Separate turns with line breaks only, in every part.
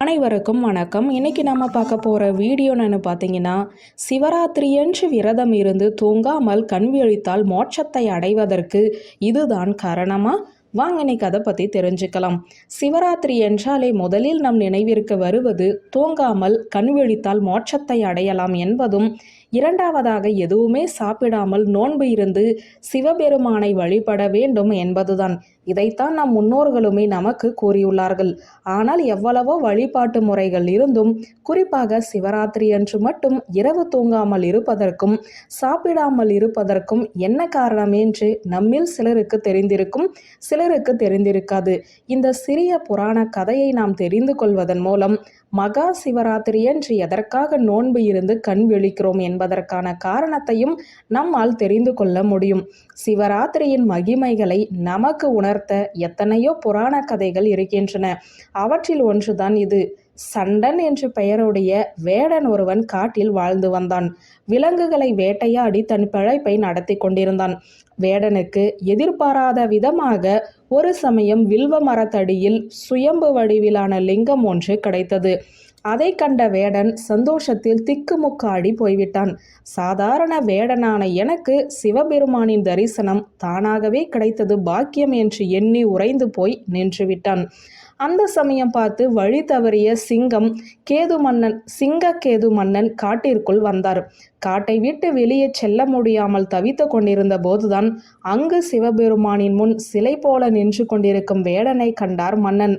அனைவருக்கும் வணக்கம். இன்னைக்கு நம்ம பார்க்க போகிற வீடியோன்னு பார்த்தீங்கன்னா சிவராத்திரியன்று விரதம் இருந்து தூங்காமல் கண் விழித்தால் மோட்சத்தை அடைவதற்கு இதுதான் காரணமா? வாங்க இன்னைக்கு அதை பற்றி தெரிஞ்சுக்கலாம். சிவராத்திரி என்றாலே முதலில் நம் நினைவிற்கு வருவது தூங்காமல் கண் விழித்தால் மோட்சத்தை அடையலாம் என்பதும் இரண்டாவதாக எதுவுமே சாப்பிடாமல் நோன்பு இருந்து சிவபெருமானை வழிபட வேண்டும் என்பதுதான். இதைத்தான் நம் முன்னோர்களுமே நமக்கு கூறியுள்ளார்கள். ஆனால் எவ்வளவோ வழிபாட்டு முறைகள் இருந்தும் குறிப்பாக சிவராத்திரி அன்று மட்டும் இரவு தூங்காமல் இருப்பதற்கும் சாப்பிடாமல் இருப்பதற்கும் என்ன காரணம் என்று நம்மில் சிலருக்கு தெரிந்திருக்கும் சிலருக்கு தெரிந்திருக்காது. இந்த சிறிய புராண கதையை நாம் தெரிந்து கொள்வதன் மூலம் மகா சிவராத்திரி என்று எதற்காக நோன்பு இருந்து கண் விழிக்கிறோம் என்பதற்கான காரணத்தையும் நம்மால் தெரிந்து கொள்ள முடியும். சிவராத்திரியின் மகிமைகளை நமக்கு உணர் உணர்த்த எத்தனையோ புராண கதைகள் இருக்கின்றன. அவற்றில் ஒன்றுதான் இது. சண்டன் என்ற பெயருடைய வேடன் ஒருவன் காட்டில் வாழ்ந்து வந்தான். விலங்குகளை வேட்டையாடி தன் பிழைப்பை நடத்தி கொண்டிருந்தான். வேடனுக்கு எதிர்பாராத விதமாக ஒரு சமயம் வில்வ மரத்தடியில் சுயம்பு வடிவிலான லிங்கம் ஒன்று கிடைத்தது. அதை கண்ட வேடன் சந்தோஷத்தில் திக்குமுக்காடி போய்விட்டான். சாதாரண வேடனான எனக்கு சிவபெருமானின் தரிசனம் தானாகவே கிடைத்தது பாக்கியம் என்று எண்ணி உறைந்து போய் நின்றுவிட்டான். அந்த சமயம் பார்த்து வழி தவறிய சிங்கம் கேது மன்னன் சிங்க கேது மன்னன் காட்டிற்குள் வந்தார். காட்டை விட்டு வெளியே செல்ல முடியாமல் தவித்து கொண்டிருந்த போதுதான் அங்கு சிவபெருமானின் முன் சிலை போல நின்று கொண்டிருக்கும் வேடனை கண்டார் மன்னன்.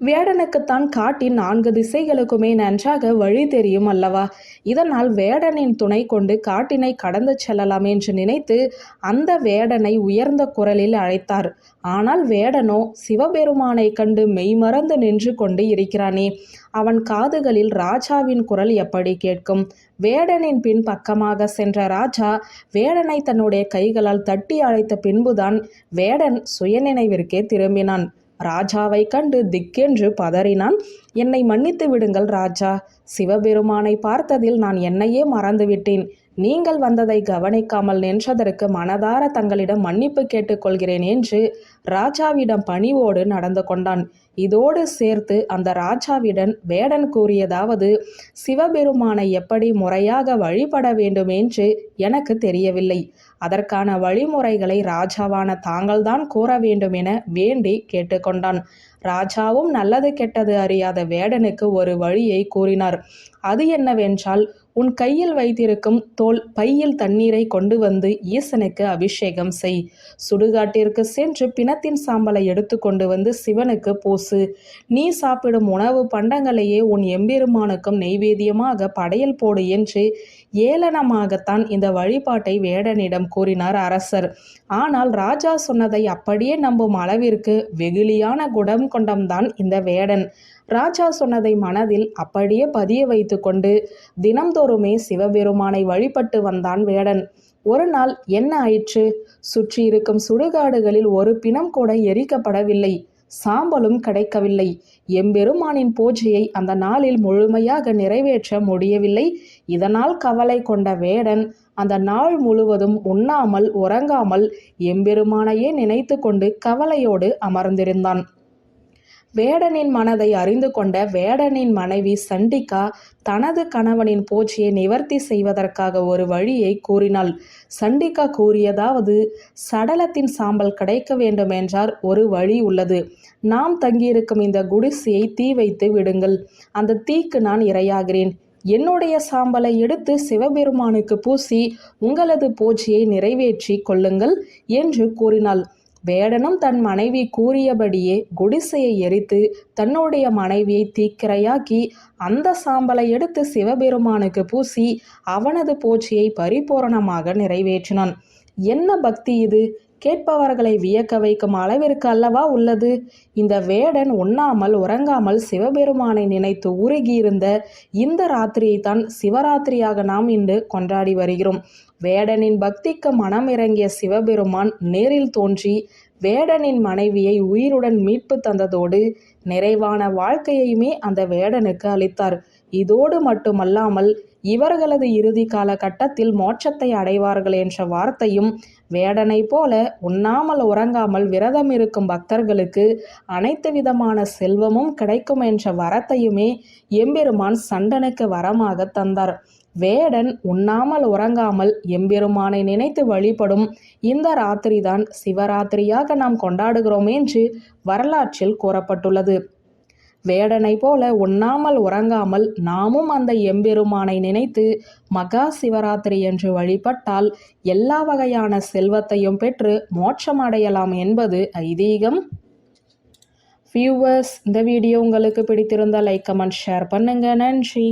வேடனுக்குத்தான் காட்டின் நான்கு திசைகளுக்குமே நன்றாக வழி தெரியும் அல்லவா? இதனால் வேடனின் துணை கொண்டு காட்டினை கடந்து செல்லலாம் என்று நினைத்து அந்த வேடனை உயர்ந்த குரலில் அழைத்தார். ஆனால் வேடனோ சிவபெருமானை கண்டு மெய்மறந்து நின்று கொண்டு இருக்கிறானே. அவன் காதுகளில் ராஜாவின் குரல் எப்படி கேட்கும் வேடனின் பின் பக்கமாக சென்ற ராஜா வேடனை தன்னுடைய கைகளால் தட்டி அழைத்த பின்புதான் வேடன் சுயநினைவிற்கே திரும்பினான். ராஜாவை கண்டு திக்கென்று பதறினான். என்னை மன்னித்து விடுங்கள் ராஜா. சிவபெருமானை பார்த்ததில் நான் என்னையே மறந்துவிட்டேன். நீங்கள் வந்ததை கவனிக்காமல் நின்றதற்கு மனதார தங்களிடம் மன்னிப்பு கேட்டுக்கொள்கிறேன் என்று ராஜாவிடம் பணிவோடு நடந்து கொண்டான். இதோடு சேர்த்து அந்த ராஜாவிடம் வேடன் கூறியதாவது சிவபெருமானை எப்படி முறையாக வழிபட வேண்டும் என்று எனக்கு தெரியவில்லை. அதற்கான வழிமுறைகளை ராஜாவான தாங்கள்தான் கூற வேண்டும் என வேண்டி கேட்டுக்கொண்டான். ராஜாவும் நல்லது கெட்டது அறியாத வேடனுக்கு ஒரு வழியை கூறினார். அது என்னவென்றால் உன் கையில் வைத்திருக்கும் தோல் பையில் தண்ணீரை கொண்டு வந்து ஈசனுக்கு அபிஷேகம் செய். சுடுகாட்டிற்கு சென்று பிணத்தின் சாம்பலை எடுத்து கொண்டு வந்து சிவனுக்கு பூசு. நீ சாப்பிடும் உணவு பண்டங்களையே உன் எம்பெருமானுக்கும் நெய்வேத்தியமாக படையல் போடு என்று ஏளனமாகத்தான் இந்த வழிபாட்டை வேடனிடம் கூறினார் அரசர். ஆனால் ராஜா சொன்னதை அப்படியே நம்பும் அளவிற்கு வெகுளியான குடம் கொண்டம்தான் இந்த வேடன். ராஜா சொன்னதை மனதில் அப்படியே பதிய வைத்து கொண்டு தினம்தோறுமே சிவபெருமானை வழிபட்டு வந்தான் வேடன். ஒரு நாள் என்ன ஆயிற்று? சுற்றி இருக்கும் சுடுகாடுகளில் ஒரு பிணம் கூட எரிக்கப்படவில்லை. சாம்பலும் கிடைக்கவில்லை. எம்பெருமானின் பூஜையை அந்த நாளில் முழுமையாக நிறைவேற்ற முடியவில்லை. இதனால் கவலை கொண்ட வேடன் அந்த நாள் முழுவதும் உண்ணாமல் உறங்காமல் எம்பெருமானையே நினைத்து கொண்டு கவலையோடு அமர்ந்திருந்தான். வேடனின் மனதை அறிந்து கொண்ட வேடனின் மனைவி சண்டிகா தனது கணவனின் போச்சியை நிவர்த்தி செய்வதற்காக ஒரு வழியை கூறினாள். சண்டிகா கூறியதாவது சடலத்தின் சாம்பல் கிடைக்க வேண்டுமென்றால் ஒரு வழி உள்ளது. நாம் தங்கியிருக்கும் இந்த குடிசையை தீ வைத்து விடுங்கள். அந்த தீக்கு நான் இரையாகிறேன். என்னுடைய சாம்பலை எடுத்து சிவபெருமானுக்கு பூசி உங்களது பூஜையை நிறைவேற்றி கொள்ளுங்கள் என்று கூறினாள். வேடனும் தன் மனைவி கூறியபடியே குடிசையை எரித்து தன்னுடைய மனைவியை தீக்கிரையாக்கி அந்த சாம்பலை எடுத்து சிவபெருமானுக்கு பூசி அவனது பூச்சியை பரிபூரணமாக நிறைவேற்றினான். என்ன பக்தி இது? கேட்பவர்களை வியக்க வைக்கும் அளவிற்கு அல்லவா உள்ளது? இந்த வேடன் உண்ணாமல் உறங்காமல் சிவபெருமானை நினைத்து உருகியிருந்த இந்த ராத்திரியை தான் சிவராத்திரியாக நாம் இன்று கொண்டாடி வருகிறோம். வேடனின் பக்திக்கு மனம் இறங்கிய சிவபெருமான் நேரில் தோன்றி வேடனின் மனைவியை உயிருடன் மீட்பு தந்ததோடு நிறைவான வாழ்க்கையுமே அந்த வேடனுக்கு அளித்தார். இதோடு மட்டுமல்லாமல் இவர்களது இறுதி காலகட்டத்தில் மோட்சத்தை அடைவார்கள் என்ற வார்த்தையும் வேடனை போல உண்ணாமல் உறங்காமல் விரதம் இருக்கும் பக்தர்களுக்கு அனைத்து விதமான செல்வமும் கிடைக்கும் என்ற வரத்தையுமே எம்பெருமான் சண்டனுக்கு வரமாக தந்தார். வேடன் உண்ணாமல் உறங்காமல் எம்பெருமானை நினைத்து வழிபடும் இந்த ராத்திரிதான் சிவராத்திரியாக நாம் கொண்டாடுகிறோம் என்று வரலாற்றில் கூறப்பட்டுள்ளது. வேடனை போல உண்ணாமல் உறங்காமல் நாமும் அந்த எம்பெருமானை நினைத்து மகா சிவராத்திரி என்று வழிபட்டால் எல்லா வகையான செல்வத்தையும் பெற்று மோட்சம் அடையலாம் என்பது ஐதீகம். வியூவர்ஸ் இந்த வீடியோ உங்களுக்கு பிடித்திருந்தால் லைக் கமெண்ட் ஷேர் பண்ணுங்க. நன்றி.